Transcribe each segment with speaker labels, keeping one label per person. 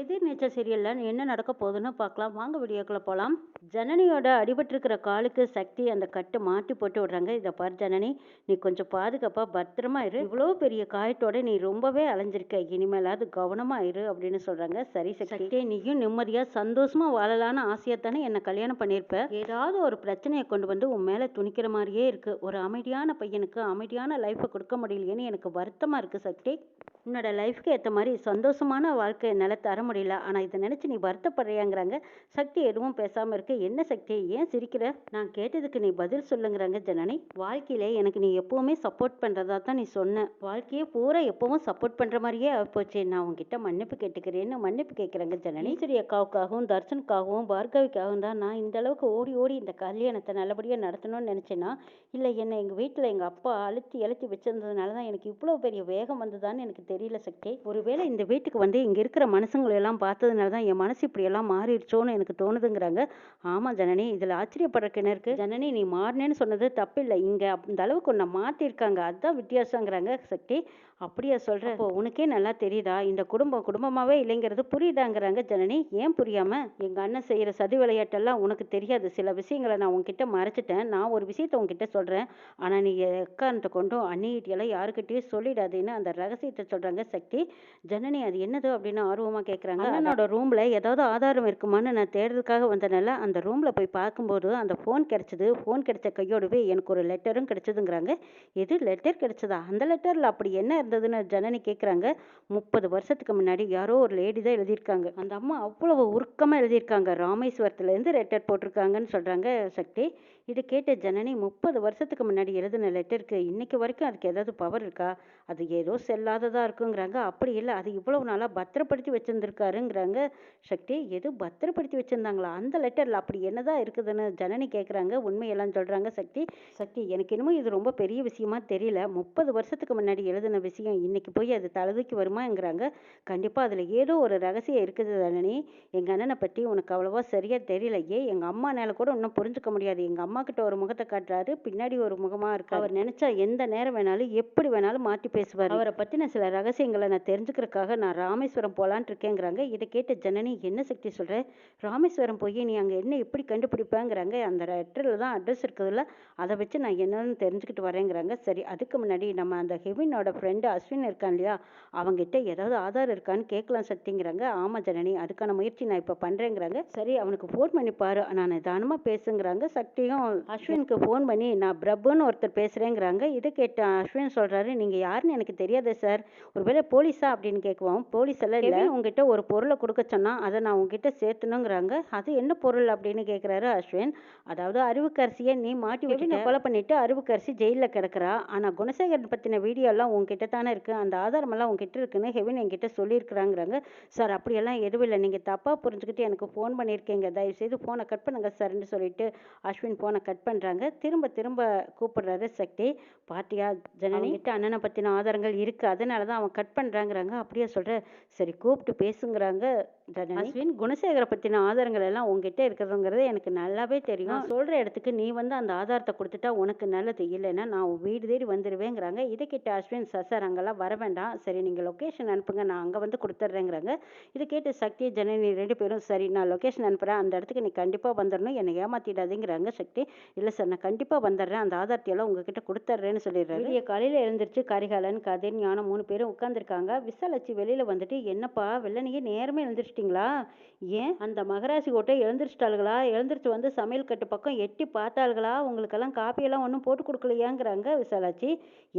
Speaker 1: எதிர்நீச்சல் சீரியலில் என்ன நடக்க போகுதுன்னு பார்க்கலாம். வாங்க வீடியோக்குள்ளே போகலாம் ஜனனியோட அடிபட்டிருக்கிற காலுக்கு சக்தி அந்த கட்டு மாட்டி போட்டு விடுறாங்க. இதை பார் ஜனனி நீ கொஞ்சம் பாதுகாப்பாக பத்திரமா இரு. இவ்வளோ பெரிய காயத்தோட நீ ரொம்பவே அலைஞ்சிருக்க. இனிமேலாவது கவனமா இரு அப்படின்னு சொல்கிறாங்க சரி சக்தி. நீயும் நிம்மதியாக சந்தோஷமாக வாழலான்னு ஆசையாக தானே என்னை கல்யாணம் பண்ணியிருப்ப? ஏதாவது ஒரு பிரச்சனையை கொண்டு வந்து உன் மேலே துணிக்கிற மாதிரியே இருக்குது ஒரு அமைதியான பையனுக்கு அமைதியான லைஃப்பை கொடுக்க முடியலையேன்னு எனக்கு வருத்தமாக இருக்குது சக்தி. உன்னோட லைஃப்க்கு ஏற்ற மாதிரி சந்தோஷமான வாழ்க்கை என்னால் தர முடியல. ஆனால் இதை நினச்சி நீ வருத்தப்படுறியாங்கிறாங்க. சக்தி எதுவும் பேசாமல் இருக்கு. என்ன சக்தி? ஏன் சிரிக்கிற? நான் கேட்டதுக்கு நீ பதில் சொல்லுங்கிறாங்க ஜனனி. வாழ்க்கையில் எனக்கு நீ எப்போவுமே சப்போர்ட் பண்ணுறதா தான் நீ சொன்ன. வாழ்க்கையே பூரா எப்பவும் சப்போர்ட் பண்ணுற மாதிரியே போச்சு. நான் உங்ககிட்ட மன்னிப்பு கேட்டுக்கிறேன்னு மன்னிப்பு கேட்குறாங்க ஜனனி. சரி அக்காவுக்காகவும் தர்ஷனுக்காகவும் பார்கவிக்காகவும் தான் நான் இந்த அளவுக்கு ஓடி ஓடி இந்த கல்யாணத்தை நல்லபடியாக நடத்தணும்னு நினச்சேன்னா இல்லை என்னை எங்கள் வீட்டில் எங்கள் அப்பா அழுத்தி அழுத்தி வச்சிருந்ததுனால தான் எனக்கு இவ்வளோ பெரிய வேகம் வந்ததான்னு எனக்கு தெரியும் தெரியல சக்தி. ஒருவேளை இந்த வீட்டுக்கு வந்து இங்கே இருக்கிற மனுஷங்களை எல்லாம் பார்த்ததுனால தான் என் மனசு இப்படியெல்லாம் மாறிடுச்சோன்னு எனக்கு தோணுதுங்கிறாங்க. ஆமாம் ஜனனி இதில் ஆச்சரியப்படுறக்கு என்ன இருக்கு? ஜனனி நீ மாறினேன்னு சொன்னது தப்பில்லை. இங்கே அந்த அளவுக்கு உன்னை மாற்றிருக்காங்க அதுதான் வித்தியாசங்கிறாங்க சக்தி. அப்படியா சொல்கிற இப்போ உனக்கே நல்லா தெரியுதா? இந்த குடும்பம் குடும்பமாகவே இல்லைங்கிறது புரியுதாங்கிறாங்க ஜனனி. ஏன் புரியாமல் எங்கள் அண்ணன் செய்கிற சதி விளையாட்டெல்லாம் உனக்கு தெரியாது. சில விஷயங்களை நான் உன்கிட்ட மறைச்சிட்டேன். நான் ஒரு விஷயத்த உன்கிட்ட சொல்கிறேன் ஆனால் நீ எக்காரணத்தை கொண்டும் அண்ணிகிட்டெல்லாம் யாருக்கிட்டேயும் சொல்லிடாதேன்னு அந்த ரகசியத்தை சொல்கிறாங்க சக்தி. ஜனனி அது என்னது அப்படின்னு ஆர்வமாக கேட்குறாங்க அண்ணனோட ரூமில் ஏதாவது ஆதாரம் இருக்குமான்னு நான் தேடுறதுக்காக வந்தனால அந்த ரூமில் போய் பார்க்கும்போது அந்த ஃபோன் கிடைச்சது. ஃபோன் கிடைச்ச கையோடவே எனக்கு ஒரு லெட்டரும் கிடைச்சதுங்கிறாங்க. எது லெட்டர் கிடைச்சதா? அந்த லெட்டரில் அப்படி என்ன இருந்ததுன்னு ஜனனி கேட்குறாங்க முப்பது வருஷத்துக்கு முன்னாடி யாரோ ஒரு லேடி தான் எழுதியிருக்காங்க. அந்த அம்மா அவ்வளவு உருக்கமாக எழுதியிருக்காங்க. ராமேஸ்வரத்துலேருந்து லெட்டர் போட்டிருக்காங்கன்னு சொல்கிறாங்க சக்தி. இதை கேட்ட ஜனனி முப்பது வருஷத்துக்கு முன்னாடி எழுதின லெட்டருக்கு இன்னைக்கு வரைக்கும் அதுக்கு ஏதாவது பவர் இருக்கா? அது ஏதோ செல்லாததாக இருக்குங்கிறாங்க. அப்படி இல்லை அது இவ்வளவு நாளாக பத்திரப்படுத்தி வச்சுருந்துருக்காருங்கிறாங்க. சக்தி எது பத்திரப்படுத்தி வச்சுருந்தாங்களா? அந்த லெட்டரில் அப்படி என்னதான் இருக்குதுன்னு ஜனனி கேட்குறாங்க உண்மையெல்லாம் சொல்கிறாங்க சக்தி. சக்தி எனக்கு என்னமோ இது ரொம்ப பெரிய விஷயமா தெரியல. முப்பது வருஷத்துக்கு முன்னாடி எழுதின விஷயம் இன்னைக்கு போய் அது தழுதுக்கு வருமாங்கிறாங்க. கண்டிப்பாக அதில் ஏதோ ஒரு ரகசியம் இருக்குது ஜனனி. எங்கள் அண்ணனை பற்றி உனக்கு அவ்வளோவா சரியாக தெரியலையே. எங்கள் அம்மா கூட இன்னும் புரிஞ்சுக்க முடியாது. எங்கள் அம்மா கிட்ட ஒரு முகத்தை காட்டுறாரு. பின்னாடி ஒரு முகமாக இருக்கு. அவர் நினச்சா எந்த நேரம் வேணாலும் எப்படி வேணாலும் மாற்றி பேசுவார். அவரை பற்றின சில ரகசியங்களை நான் தெரிஞ்சுக்கிறதுக்காக நான் ராமேஸ்வரம் போகலான் இருக்கேங்கிறாங்க. இதை கேட்ட ஜனனி என்ன சக்தி சொல்கிற ராமேஸ்வரம் போய் நீ அங்கே என்ன எப்படி கண்டுபிடிப்பாங்கிறாங்க? அந்த லெட்டரில் தான் அட்ரஸ் இருக்குதுல்ல அதை வச்சு நான் என்னன்னு தெரிஞ்சுக்கிட்டு வரேங்கிறாங்க. சரி அதுக்கு முன்னாடி நம்ம அந்த ஹெவினோட ஃப்ரெண்டு அஸ்வின் இருக்கான் இல்லையா அவங்ககிட்ட ஏதாவது ஆதாரம் இருக்கான்னு கேட்கலாம் சக்திங்கிறாங்க. ஆமாம் ஜனனி அதுக்கான முயற்சி நான் இப்போ பண்ணுறேங்கிறாங்க சரி அவனுக்கு ஃபோன் பண்ணி பாரு. நான் நிதானமாக பேசுங்கிறாங்க. சக்தியும் அஸ்வினுக்கு ஃபோன் பண்ணி நான் பிரபுன்னு ஒருத்தர் பேசுகிறேங்கிறாங்க இதை கேட்ட அஸ்வின் சொல்கிறாரு நீங்கள் யாருன்னு எனக்கு தெரியாதே சார். ஒருவேளை போலீஸா? அப்படின்னு கேட்குவோம் போலீஸ் எல்லாம் இல்லை. உங்ககிட்ட ஒரு பொருளை கொடுக்க சொன்னால் அதை நான் உங்ககிட்ட சேர்த்தணுங்கிறாங்க. அது என்ன பொருள் அப்படின்னு கேட்குறாரு அஸ்வின். அதாவது அறிவுக்கரசியை நீ மாட்டி விட்டு கொலை பண்ணிட்டு அறிவுக்கரசி ஜெயிலில் கிடக்குறா. ஆனால் குணசேகரன் பற்றின வீடியோலாம் உங்ககிட்ட தானே இருக்குது அந்த ஆதாரமெல்லாம் உங்ககிட்ட இருக்குன்னு ஹெவின் என்கிட்ட சொல்லியிருக்கிறாங்கிறாங்க. சார் அப்படியெல்லாம் எதுவும் இல்லை. நீங்கள் தப்பாக புரிஞ்சுக்கிட்டு எனக்கு ஃபோன் பண்ணியிருக்கீங்க. தயவுசெய்து ஃபோனை கட் பண்ணுங்க சார்ன்னு சொல்லிட்டு அஸ்வின் ஃபோனை கட் பண்ணுறாங்க திரும்ப திரும்ப கூப்பிடுறாரு சக்தி. பாட்டியா ஜனனி? கிட்ட அண்ணனை பற்றின ஆதாரங்கள் இருக்குது அதனால தான் அவன் கட் பண்ணுறாங்கிறாங்க அப்படியே சொல்கிற சரி கூப்பிட்டு பேசுங்கிறாங்க அஸ்வின் குணசேகரை பற்றின ஆதாரங்கள் எல்லாம் உங்ககிட்ட இருக்கிறதுங்கிறது எனக்கு நல்லாவே தெரியும். சொல்கிற இடத்துக்கு நீ வந்து அந்த ஆதாரத்தை கொடுத்துட்டா உனக்கு நல்லது இல்லைன்னா நான் வீடு தேடி வந்துடுவேங்கிறாங்க இதை கேட்ட அஸ்வின் சார் சார் அங்கெல்லாம் வர வேண்டாம். சரி நீங்கள் லொக்கேஷன் அனுப்புங்க. நான் அங்கே வந்து கொடுத்துட்றேங்கிறாங்க இதை கேட்டு சக்தி ஜனனி ரெண்டு பேரும் சரி நான் லொக்கேஷன் அனுப்புகிறேன் அந்த இடத்துக்கு நீ கண்டிப்பாக வந்துடணும் என்னை ஏமாத்திடாதீங்கிறாங்க சக்தி. இல்லை சார் நான் கண்டிப்பாக வந்துடுறேன் அந்த ஆதாரத்தையெல்லாம் உங்ககிட்ட கொடுத்துட்றேன்னு சொல்லிடுறேன் விடிய காலையில் எழுந்திரிச்சு கரிகாலன் கதிர் ஞானம் மூணு பேரும் உட்காந்துருக்காங்க விசாலட்சி வெளியில் வந்துட்டு என்னப்பா வெள்ளனையே நேரமே எழுந்திரிச்சிட்டிங்களா? ஏன் அந்த மகராசி கோட்டை எழுந்திரிச்சிட்டாளுகளா? எழுந்திரிச்சு வந்து சமையல் கட்டு பக்கம் எட்டி பார்த்தாளுகளா? உங்களுக்கெல்லாம் காப்பியெல்லாம் ஒன்றும் போட்டு கொடுக்கலையாங்கிறாங்க விசாலாச்சி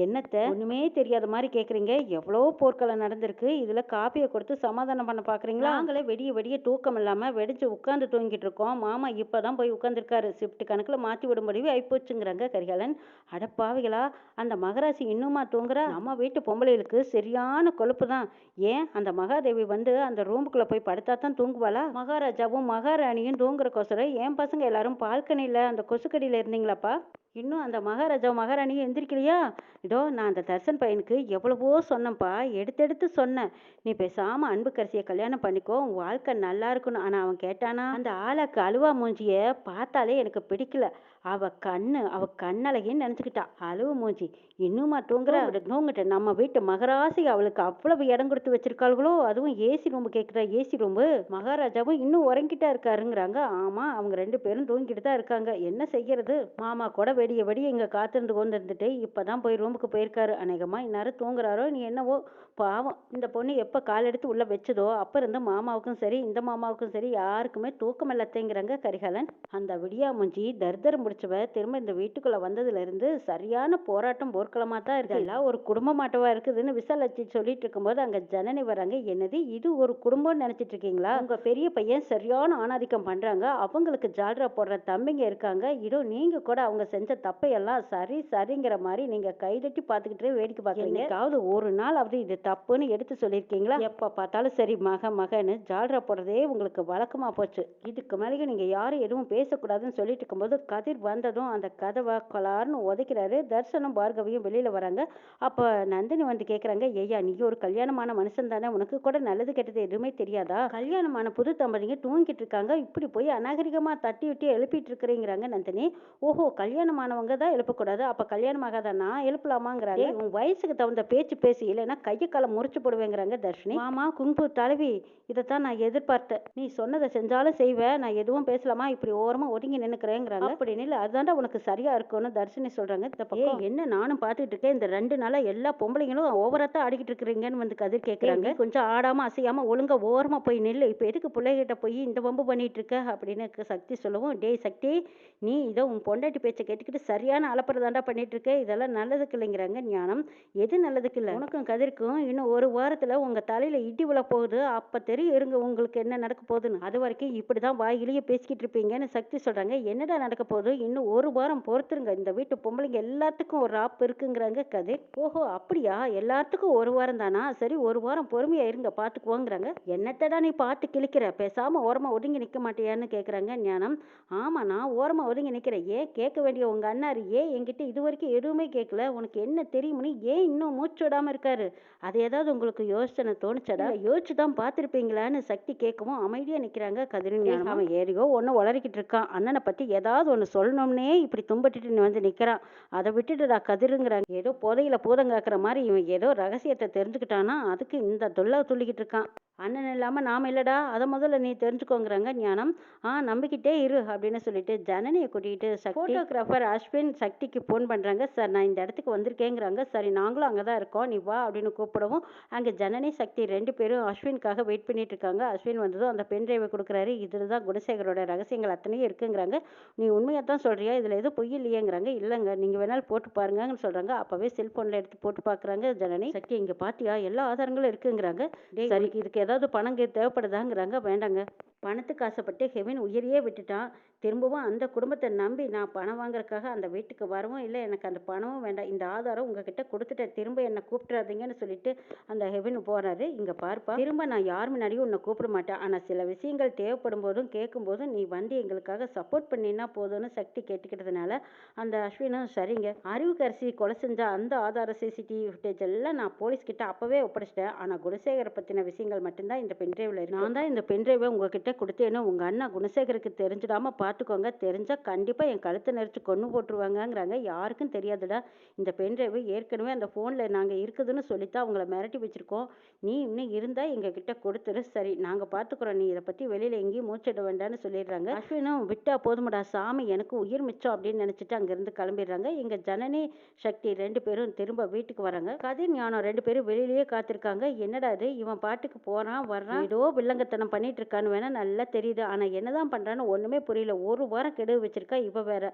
Speaker 1: என்னத்தை ஒன்றுமே தெரியாத மாதிரி கேட்குறீங்க எவ்வளோ போர்க்களம் நடந்திருக்கு. இதில் காப்பியை கொடுத்து சமாதானம் பண்ண பார்க்குறீங்களா நாங்களே வெடிய வெடிய தூக்கம் இல்லாமல் வெடிச்சு உட்காந்து தூங்கிட்டு இருக்கோம். மாமா இப்போ தான் போய் உட்காந்துருக்காரு ஷிஃப்ட் கணக்கில் மாற்றி விட முடிவு ஆயிப்போச்சுங்கிறாங்க கரிகாலன். அடப்பாவிகளா அந்த மகராசி இன்னுமா தூங்குறா? நம்ம வீட்டு பொம்பளைகளுக்கு சரியான கொழுப்பு தான் ஏன்? அந்த மகாதேவி வந்து அந்த ரூமுக்குள்ளே போய் படுத்தா தான் தூங்குவாளா? மகாராஜாவும் மகாராணியும் தூங்குறக்கோசரம் என் பசங்க எல்லாரும் பால்கனியில் அந்த கொசுக்கடியில் இருந்தீங்களாப்பா? இன்னும் அந்த மகாராஜா மகாராணியும் எந்திரிக்கலையா? இதோ நான் அந்த தர்சன் பையனுக்கு எவ்வளவோ சொன்னேன்ப்பா எடுத்து எடுத்து சொன்னேன். நீ பேசாமல் அன்புக்கரசியை கல்யாணம் பண்ணிக்கோ. உன் வாழ்க்கை நல்லா இருக்கணும் ஆனால் அவன் கேட்டானா அந்த ஆளாக்கு அழுவா மூஞ்சிய பார்த்தாலே எனக்கு பிடிக்கல. அவ கண்ணு அவ கண்ணழகின்னு நினச்சிக்கிட்டா. அழுவு மூஞ்சி. இன்னுமா தூங்குற? தூங்கிட்ட. நம்ம வீட்டு மகராசி அவளுக்கு அவ்வளவு இடம் கொடுத்து வச்சிருக்காளுகளோ? அதுவும் ஏசி ரூம் கேட்குற ஏசி ரூமு. மகாராஜாவும் இன்னும் உறங்கிட்டா இருக்காருங்கிறாங்க. ஆமா அவங்க ரெண்டு பேரும் தூங்கிட்டு தான் இருக்காங்க. என்ன செய்யறது? மாமா கூட வெடிய இங்கே காத்திருந்து கொண்டு இருந்துட்டு இப்பதான் போய் ரூமுக்கு போயிருக்காரு. அநேகமாக இந்நேரம் தூங்குறாரோ நீ என்னவோ பாவம். இந்த பொண்ணு எப்போ கால் எடுத்து உள்ளே வச்சதோ அப்போ இருந்து மாமாவுக்கும் சரி இந்த மாமாவுக்கும் சரி யாருக்குமே தூக்கம் இல்லத்தைங்கிறாங்க கரிகாலன். அந்த விடியா மூஞ்சி தர்தர் முடிச்சவ திரும்ப இந்த வீட்டுக்குள்ளே வந்ததுலேருந்து சரியான போராட்டம் போர்க்களமாக தான் இருக்கு. எல்லாம் ஒரு குடும்பமாட்டவா இருக்குதுன்னு விசாலட்சி சொல்லிட்டு இருக்கும்போது அங்கே ஜனனி வராங்க. என்னது இது ஒரு குடும்பம்னு நினச்சிட்டு இருக்கீங்களா? உங்கள் பெரிய பையன் சரியான ஆணாதிக்கம் பண்ணுறாங்க அவங்களுக்கு ஜால்ரா போடுற தம்பிங்க இருக்காங்க. இதோ நீங்கள் கூட அவங்க செஞ்ச தப்பையெல்லாம் சரி சரிங்கிற மாதிரி நீங்க கைதட்டி பார்த்துக்கிட்டே வேடிக்கை பார்க்குறீங்க. ஏதாவது ஒரு நாள் அப்படி இது தப்புன்னு எடுத்து சொல்லியிருக்கீங்களா? எப்போ பார்த்தாலும் சரி மக மகன்னு ஜால்ரா போடுறதே உங்களுக்கு வழக்கமா போச்சு. இதுக்கு மேலேயும் நீங்க யாரும் எதுவும் பேசக்கூடாதுன்னு சொல்லிட்டு இருக்கும்போது கதிர் வந்ததும் அந்த கதவை கொலார்னு உதைக்கிறாரு தர்சனம் பார்கவியும் வெளியில வராங்க. அப்போ நந்தினி வந்து கேட்குறாங்க ஐயா நீ ஒரு கல்யாணமான மனுஷன் தானே. உனக்கு கூட நல்லது கெட்டது எதுவுமே தெரியாதா? கல்யாணமான புது தம்பதிங்க தூங்கிட்டு இருக்காங்க. இப்படி போய் அநாகரிகமா தட்டி விட்டு எழுப்பிட்டு இருக்கிறீங்கிறாங்க நந்தினி. ஓஹோ கல்யாணமானவங்க தான் எழுப்பக்கூடாது. அப்போ கல்யாணமாகாத நான் எழுப்பலாமாங்கிறாங்க உன் வயசுக்கு தகுந்த பேச்சு பேசி இல்லைன்னா கையை காலை முறிச்சு போடுவேங்கிறாங்க தர்ஷினி. மாமா குங்கு தலைவி இதைத்தான் நான் எதிர்பார்த்தேன். நீ சொன்னதை செஞ்சாலும் செய்வேன் நான் எதுவும் பேசலாமா? இப்படி ஓரமா ஒதுங்கி நின்னுக்கிறேங்கிறாங்க. அப்படின்னு இல்லை அதுதான்டா உனக்கு சரியா இருக்கும்னு தர்ஷினி சொல்றாங்க. இந்த பக்கம் என்ன நானும் பார்த்துட்டு இருக்கேன். இந்த ரெண்டு நாளா எல்லா பொம்பளைங்களும் ஓவராத்தான் ஆடிக்கிட்டு இருக்கிறீங்கன்னு வந்து கதிர் கேட்குறாங்க கொஞ்சம் ஆடாம அசையாம ஒழுங்கா ஓரமா போய் நில்லு. இப்போ எதுக்கு பிள்ளைகிட்ட போய் இந்த வம்பு பண்ணிட்டு இருக்க? அப்படின்னு சக்தி சொல்லவும். டேய் சக்தி நீ இதோ உன் பொண்டாட்டி பேச்சை கேட்டுக்கிட்டு சரியான அலப்பறதாண்டா பண்ணிட்டு இருக்க இதெல்லாம் நல்லதுக்கு இல்லைங்கிறாங்க ஞானம். எது நல்லதுக்கு இல்லை உனக்கும் கதிர்க்கும் இன்னும் ஒரு வாரத்துல உங்க தலையில இடி விழ போகுது. அப்ப தெரியும் இருங்க உங்களுக்கு என்ன நடக்க போகுதுன்னு. அது வரைக்கும் இப்படிதான் வாயிலேயே பேசிக்கிட்டு இருப்பீங்கன்னு சக்தி சொல்றாங்க. என்னடா நடக்க போகுது? இன்னும் ஒரு வாரம் பொறுத்துருங்க. இந்த வீட்டு பொம்பளைங்க எல்லாத்துக்கும் ஒரு ஆப் இருக்குங்கிறாங்க கதிர். ஓஹோ அப்படியா? எல்லாத்துக்கும் ஒரு வாரம் தானா? சரி ஒரு வாரம் பொறுமையா இருங்க பாத்துக்குவோங்கிறாங்க. என்னத்தடா நீ பார்த்து கிழிக்கிற? பேசாம ஓரமா ஒதுங்கி நிக்க மாட்டியான்னு கேக்குறாங்க ஞானம். ஆமா நான் ஓரமா ஒதுங்கி நிக்கிறேன். ஏன் கேட்க வேண்டிய உங்க அண்ணாரு ஏன் என்கிட்ட இது வரைக்கும் எதுவுமே கேட்கல உனக்கு என்ன தெரியும்னு ஏன் இன்னும் மூச்சு விடாம இருக்காரு? அது ஏதாவது உங்களுக்கு யோசனை தோணுச்சடா? யோசிச்சு தான் பார்த்துருப்பீங்களான்னு சக்தி கேட்கவும் அமைதியா நிக்கிறாங்க கதிரும் ஞானம் அவன் ஏறியோ ஒன்று உளறிக்கிட்டு இருக்கான் அண்ணனை பத்தி ஏதாவது ஒன்று சொல்லணும்னே இப்படி தும்பட்டிட்டு வந்து நிக்கிறான் அதை விட்டுட்டுடா கதிருங்கிறாங்க. ஏதோ புதையில பூதங்காக்குற மாதிரி இவன் ஏதோ ரகசியத்தை தெரிஞ்சுக்கிட்டானா? அதுக்கு இந்த தொல்லை துள்ளிக்கிட்டு இருக்கான். அண்ணன் இல்லாம நாம இல்லடா. அதை முதல்ல நீ தெரிஞ்சுக்கோங்கிறாங்க ஞானம். ஆ நம்பிக்கிட்டே இரு அப்படின்னு சொல்லிட்டு ஜனனியை கூட்டிகிட்டு ஃபோட்டோகிராஃபர் அஸ்வின் சக்திக்கு ஃபோன் பண்றாங்க. சார் நான் இந்த இடத்துக்கு வந்திருக்கேங்கிறாங்க. சரி நாங்களும் அங்கே தான் இருக்கோம். நீ வா அப்படின்னு கூப்பிடவும் அங்கே ஜனனி சக்தி ரெண்டு பேரும் அஸ்வினுக்காக வெயிட் பண்ணிட்டு இருக்காங்க. அஸ்வின் வந்ததும் அந்த பென் டிரைவை கொடுக்குறாரு. இதில் தான் குணசேகரோட ரகசியங்கள் அத்தனையும் இருக்குங்கிறாங்க. நீ உண்மையாக தான் சொல்றியா? இதில் எதுவும் பொய் இல்லையேங்கிறாங்க. இல்லைங்க. நீங்கள் வேணாலும் போட்டு பாருங்கன்னு சொல்றாங்க. அப்போவே செல்ஃபோனில் எடுத்து போட்டு பார்க்குறாங்க ஜனனி. சக்தி இங்கே பாத்தியா? எல்லா ஆதாரங்களும் இருக்குங்கிறாங்க. சரி இதுக்கு ஏதாவது பணம் தேவைப்படுதாங்கிறாங்க. வேண்டாங்க. பணத்துக்கு ஆசைப்பட்டு ஹெவின் உயிரையே விட்டுட்டான். திரும்பவும் அந்த குடும்பத்தை நம்பி நான் பணம் வாங்குறதுக்காக அந்த வீட்டுக்கு வரவும் இல்லை. எனக்கு அந்த பணமும் வேண்டாம். இந்த ஆதாரம் உங்ககிட்ட கொடுத்துட்டேன். திரும்ப என்னை கூப்பிட்றாதீங்கன்னு சொல்லிட்டு அந்த ஹெவின் போறாரு. இங்க பார்ப்பா. திரும்ப நான் யார் முன்னாடியும் உன்னை கூப்பிட மாட்டேன். ஆனா சில விஷயங்கள் தேவைப்படும் போதும் கேட்கும் போதும் நீ வந்து எங்களுக்காக சப்போர்ட் பண்ணினா போதும்னு சக்தி கேட்டுக்கிட்டதுனால அந்த அஸ்வினும் சரிங்க. அறிவுக்கரசி கொலை செஞ்ச அந்த ஆதார சிசிடிவி ஃபுட்டேஜ் எல்லாம் நான் போலீஸ்கிட்ட அப்பவே ஒப்படைச்சிட்டேன். ஆனா குணசேகரை பத்தின விஷயங்கள் மட்டும்தான் இந்த பென்ட்ரைவ்ல நான் தான் இந்த பென்ட்ரைவை உங்ககிட்ட கொடுத்தேன்னு உங்க அண்ணா குணசேகருக்கு தெரிஞ்சிடாம பார்த்துக்கோங்க தெரிஞ்சால் கண்டிப்பாக என் கழுத்தை நெரிச்சு கொண்டு போட்டுருவாங்கங்கிறாங்க. யாருக்கும் தெரியாதுடா. இந்த பென் பென்ட்ரைவு ஏற்கனவே அந்த ஃபோனில் நாங்கள் இருக்குதுன்னு சொல்லித்தான் அவங்கள மிரட்டி வச்சிருக்கோம். நீ இன்னும் இருந்தால் எங்க கொடுத்துரு. சரி நாங்கள் பார்த்துக்குறோம் நீ இதை பற்றி வெளியில் எங்கேயும் மூச்சிட வேண்டாம்னு சொல்லிடுறாங்க. அஸ்வினும் விட்டா போதுமடா. சாமி எனக்கு உயிர் மிச்சம் அப்படின்னு நினச்சிட்டு அங்கேருந்து கிளம்பிடுறாங்க. எங்கள் ஜனனி சக்தி ரெண்டு பேரும் திரும்ப வீட்டுக்கு வராங்க. கதிர் ஞானம் ரெண்டு பேரும் வெளியிலேயே காத்திருக்காங்க. என்னடா இது? இவன் பாட்டுக்கு போகிறான் வர்றான். ஏதோ வில்லங்கத்தனம் பண்ணிட்டு இருக்கான்னு வேணா நல்லா தெரியுது. ஆனால் என்னதான் பண்ணுறான்னு ஒன்றுமே புரியல. ஒரு வாரம் கெடுவு வச்சிருக்கா இவ வேற.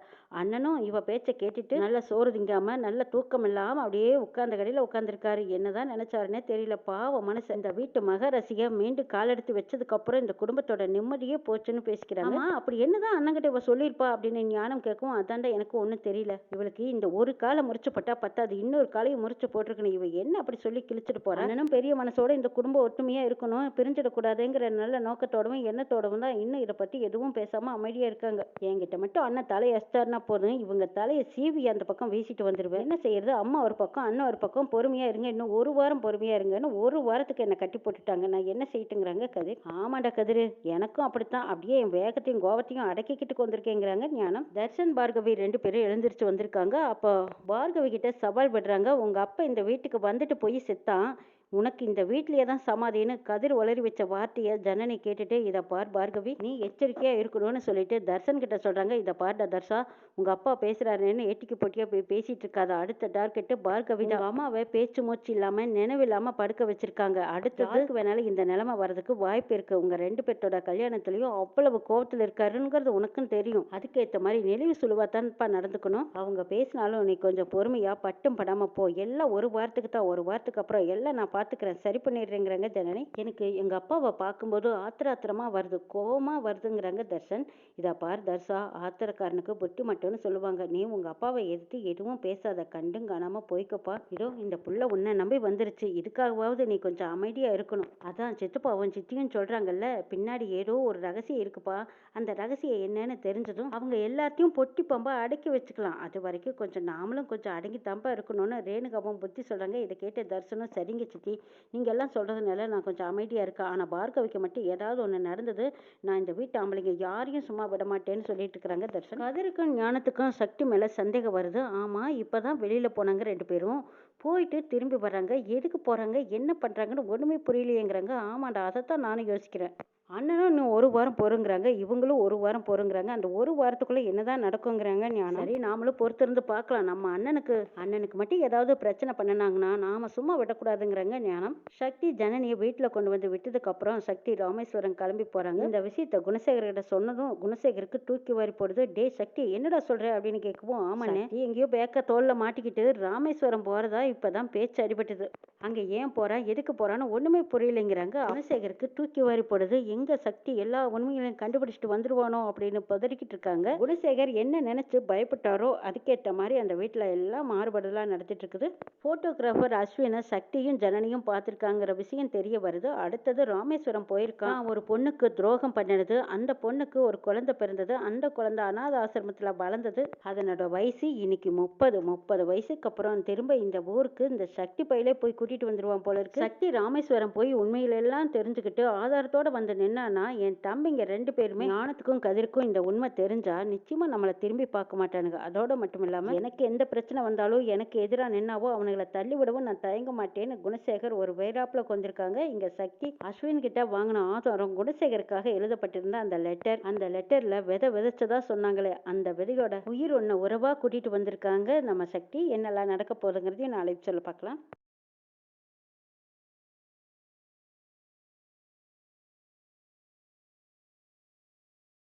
Speaker 1: அண்ணனும் இவ பேச்சை கேட்டுட்டு நல்ல சோறு திங்காம நல்ல தூக்கம் இல்லாம அப்படியே உட்கார்ந்த கடையில உட்கார்ந்திருக்காரு. என்னதான் நினைச்சாருன்னே தெரியல. பாவ மனசு. இந்த வீட்டு மகரசிக மீண்டும் காலெடுத்து வச்சதுக்கு அப்புறம் இந்த குடும்பத்தோட நிம்மதியே போச்சுன்னு பேசிக்கிறாங்க. அப்படி என்னதான் அண்ணன்கிட்ட இவ சொல்லியிருப்பா அப்படின்னு ஞானம் கேட்கும் அதான்டா எனக்கு ஒண்ணும் தெரியல. இவளுக்கு இந்த ஒரு காலை முறிச்சு போட்டா பத்தாது. இன்னொரு காலையும் முறிச்சு போட்டிருக்கணும் இவ என்ன அப்படி சொல்லி கிழிச்சிட்டு போறா? அண்ணனும் பெரிய மனசோட இந்த குடும்பம் ஒற்றுமையா இருக்கணும் பிரிஞ்சிடக்கூடாதுங்கிற நல்ல நோக்கத்தோடவும் எண்ணத்தோடவும் தான் இன்னும் இதை பற்றி எதுவும் பேசாமல் அமைதியாக இருக்காங்க. என்கிட்ட மட்டும் அண்ணன் தலையை அஸ்தாருனா போதும். இவங்க தலையை சீவி அந்த பக்கம் வீசிட்டு வந்துடுவேன் என்ன செய்யறது? அம்மா ஒரு பக்கம் அண்ணன் ஒரு பக்கம். பொறுமையாக இருங்க. இன்னும் ஒரு வாரம் பொறுமையாக இருங்கன்னு ஒரு வாரத்துக்கு என்னை கட்டி போட்டுட்டாங்க. நான் என்ன செய்யட்டுங்கிறாங்க கதிர். ஆமாடா கதிர். எனக்கும் அப்படித்தான். அப்படியே என் வேகத்தையும் கோவத்தையும் அடக்கிக்கிட்டு வந்திருக்கேங்கிறாங்க ஞானம். தர்ஷன் பார்கவி ரெண்டு பேரும் எழுந்திருச்சு வந்திருக்காங்க. அப்போ பார்கவி கிட்ட சவால் விடுறாங்க உங்க அப்பா இந்த வீட்டுக்கு வந்துட்டு போய் செத்தான். உனக்கு இந்த வீட்லயே தான் சமாதின்னு கதிர் உளறி வச்ச வார்த்தையை ஜனனி கேட்டுட்டு இதை பார் பார்கவி நீ எச்சரிக்கையா இருக்கணும்னு சொல்லிட்டு தர்ஷன் கிட்ட சொல்றாங்க. இதை பார்டா தர்ஷா உங்க அப்பா பேசுறாருன்னு ஏட்டிக்கு போட்டியா போய் பேசிட்டு இருக்காத. அடுத்த டார்கெட்டு பார்கவி தான் அம்மாவை பேச்சு மூச்சு இல்லாம நினைவில்லாம படுக்க வச்சிருக்காங்க. அடுத்ததுக்கு வேணாலும் இந்த நிலைமை வர்றதுக்கு வாய்ப்பு இருக்கு. உங்க ரெண்டு பேர்த்தோட கல்யாணத்துலயும் அவ்வளவு கோவத்துல இருக்காருங்கிறது உனக்கும் தெரியும். அதுக்கேத்த மாதிரி நெளிவு சுழுவா தான்ப்பா நடந்துக்கணும். அவங்க பேசினாலும் நீ கொஞ்சம் பொறுமையா பட்டும் படாம போ. எல்லாம் ஒரு வாரத்துக்கு தான் ஒரு வாரத்துக்கு அப்புறம் எல்லாம் நான் பார்த்துக்கிறேன் சரி பண்ணிடுறேங்கிறாங்க ஜனனி. எனக்கு எங்கள் அப்பாவை பார்க்கும்போது ஆத்திர ஆத்திரமா வருது. கோபமாக வருதுங்கிறாங்க தர்ஷன். இதை பார் தர்ஷா ஆத்திரக்காரனுக்கு புத்தி மட்டும்னு சொல்லுவாங்க. நீ உங்கள் அப்பாவை எதிர்த்து எதுவும் பேசாத. கண்டும் காணாமல் போய்க்கப்பா. இதோ இந்த புள்ள உன்னை நம்பி வந்துருச்சு. இதுக்காகவாவது நீ கொஞ்சம் அமைதியாக இருக்கணும். அதான் சித்துப்பாவும் சித்தியும் சொல்கிறாங்கல்ல பின்னாடி ஏதோ ஒரு ரகசியம் இருக்குப்பா. அந்த ரகசியம் என்னன்னு தெரிஞ்சதும் அவங்க எல்லாத்தையும் பொட்டி பம்பா அடக்கி வச்சுக்கலாம். அது வரைக்கும் கொஞ்சம் நாமளும் கொஞ்சம் அடங்கி தம்பா இருக்கணும்னு ரேணுகாவும் புத்தி சொல்கிறாங்க இதை கேட்ட தர்சனம் சரிங்க சித்தி. நீங்கள் எல்லாம் சொல்கிறதுனால நான் கொஞ்சம் அமைதியாக இருக்கேன். ஆனால் பார்கவிக்கு மட்டும் ஏதாவது ஒன்று நடந்தது நான் இந்த வீட்டு ஆம்பளைங்க யாரையும் சும்மா விட மாட்டேன்னு சொல்லிட்டு இருக்கிறாங்க தர்ஷன். கதிருக்கும் ஞானத்துக்கும் சக்தி மேலே சந்தேகம் வருது. ஆமாம் இப்போ தான் வெளியில் போனாங்க ரெண்டு பேரும். போயிட்டு திரும்பி வர்றாங்க. எதுக்கு போகிறாங்க என்ன பண்ணுறாங்கன்னு ஒன்றுமே புரியலையேங்கிறாங்க. ஆமாண்டா அதைத்தான் நானும் யோசிக்கிறேன். அண்ணனும் இன்னும் ஒரு வாரம் பொறுங்கிறாங்க இவங்களும் ஒரு வாரம் பொறுங்கிறாங்க. அந்த ஒரு வாரத்துக்குள்ள என்னதான் நடக்குங்கிறாங்க ஞானம். சரி நாமளும் பொறுத்திருந்து பார்க்கலாம். நம்ம அண்ணனுக்கு அண்ணனுக்கு மட்டும் ஏதாவது பிரச்சனை பண்ணினாங்கன்னா நாம சும்மா விடக்கூடாதுங்கிறாங்க ஞானம். சக்தி ஜனனியை வீட்டுல கொண்டு வந்து விட்டதுக்கு அப்புறம் சக்தி ராமேஸ்வரம் கிளம்பி போறாங்க. இந்த விஷயத்த குணசேகர் கிட்ட சொன்னதும் குணசேகருக்கு தூக்கி வாரி போடுது. டே சக்தி என்னடா சொல்ற? அப்படின்னு கேட்கவும். ஆமாண்ணே. எங்கேயோ பேக்க தோல்ல மாட்டிக்கிட்டு ராமேஸ்வரம் போறதா இப்பதான் பேச்சு அடிபட்டது. அங்க ஏன் போறா? எதுக்கு போறான்னு ஒண்ணுமே புரியலைங்கிறாங்க. குணசேகருக்கு தூக்கி வாரி போடுது. எங்க சக்தி எல்லா உண்மைகளையும் கண்டுபிடிச்சிட்டு வந்துருவானோ அப்படின்னு பதறிக்கிட்டு இருக்காங்க. குணசேகர் என்ன நினைச்சு பயப்பட்டாரோ அதுக்கேற்ற மாதிரி அந்த வீட்டுல எல்லாம் மாறுபாடுலாம் நடத்திட்டு இருக்குது. போட்டோகிராஃபர் அஸ்வினை சக்தியும் ஜனனியும் பார்த்திருக்காங்கிற விஷயம் தெரிய வருது. அடுத்தது ராமேஸ்வரம் போயிருக்கான் ஒரு பொண்ணுக்கு துரோகம் பண்ணினது. அந்த பொண்ணுக்கு ஒரு குழந்தை பிறந்தது. அந்த குழந்தை அனாத ஆசிரமத்துல வளர்ந்தது. அதனோட வயசு இன்னைக்கு முப்பது. முப்பது வயசுக்கு அப்புறம் திரும்ப இந்த ஊருக்கு இந்த சக்தி பையிலே போய் கூட்டிட்டு வந்துருவான் போல இருக்கு. சக்தி ராமேஸ்வரம் போய் உண்மையில எல்லாம் தெரிஞ்சுக்கிட்டு ஆதாரத்தோட வந்து என்னன்னா என் தம்பிங்க ரெண்டு பேருமே ஞானத்துக்கும் கதிர்க்கும் இந்த உண்மை தெரிஞ்சா நிச்சயமா நம்மளை திரும்பி பார்க்க மாட்டானுங்க. அதோட மட்டும் இல்லாம எனக்கு எந்த பிரச்சனை வந்தாலும் எனக்கு எதிராக நின்னாவோ அவனுங்களை தள்ளி விடவும் நான் தயங்க மாட்டேன்னு குணசேகர் ஒரு வேறாப்புல கொண்டிருக்காங்க. இங்க சக்தி அஸ்வின் கிட்ட வாங்கின ஆதாரம் குணசேகருக்காக எழுதப்பட்டிருந்த அந்த லெட்டர் அந்த லெட்டர்ல விதை விதைச்சதா சொன்னாங்களே அந்த விதையோட உயிர் ஒன்ன உறவா கூட்டிட்டு வந்திருக்காங்க நம்ம சக்தி. என்னெல்லாம் நடக்க போகுதுங்கிறதையும் நாளைக்கு சொல்ல பார்க்கலாம்.